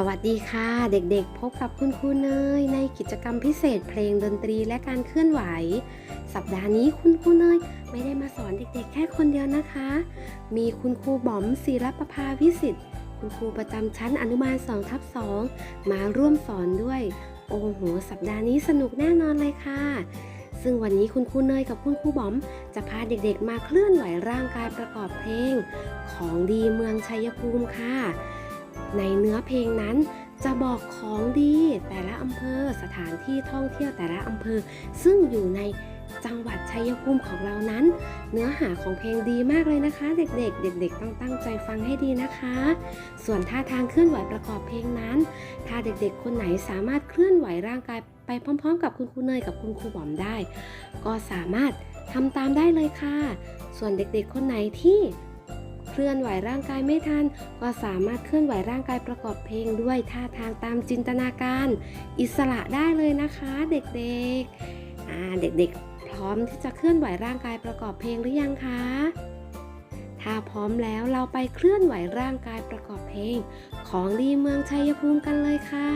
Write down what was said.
สวัสดีค่ะเด็กๆ พบกับคุณครูเนยในกิจกรรมพิเศษเพลงดนตรีและการเคลื่อนไหว สัปดาห์นี้คุณครูเนยไม่ได้มาสอนเด็กๆ แค่คนเดียวนะคะ มีคุณครูบอมศิรประภาวิสิทธิ์คุณครูประจำชั้นอนุบาล2ทับ2มาร่วมสอนด้วย โอ้โห สัปดาห์นี้สนุกแน่นอนเลยค่ะ ซึ่งวันนี้คุณครูเนยกับคุณครูบอม จะพาเด็กๆ มาเคลื่อนไหวร่างกายประกอบเพลง ของดีเมืองชัยภูมิค่ะ ในเนื้อเพลงนั้นจะบอกของดีแต่ละอำเภอสถานที่ท่องเที่ยวแต่ละอำเภอ ซึ่งอยู่ในจังหวัดชัยภูมิของเรานั้น เนื้อหาของเพลงดีมากเลยนะคะ เด็กๆ เด็ก ๆ ต้องตั้งใจฟังให้ดีนะคะ ส่วนท่าทางเคลื่อนไหวประกอบเพลงนั้น ถ้าเด็กๆ คนไหนสามารถเคลื่อนไหวร่างกายไปพร้อม ๆ กับคุณครูเนยกับคุณครูบอมได้ ก็สามารถทำตามได้เลยค่ะ ส่วนเด็กๆ คนไหนที่ ลื่อนไหวร่างกายไม่ทัน ก็สามารถเคลื่อนไหวร่างกายประกอบเพลงด้วยท่าทางตามจินตนาการ อิสระได้เลยนะคะเด็กๆ เด็กๆ พร้อมที่จะเคลื่อนไหวร่างกายประกอบเพลงหรือยังคะถ้าพร้อมแล้วเราไปเคลื่อนไหวร่างกายประกอบเพลง ของดีเมืองชัยภูมิกันเลยค่ะ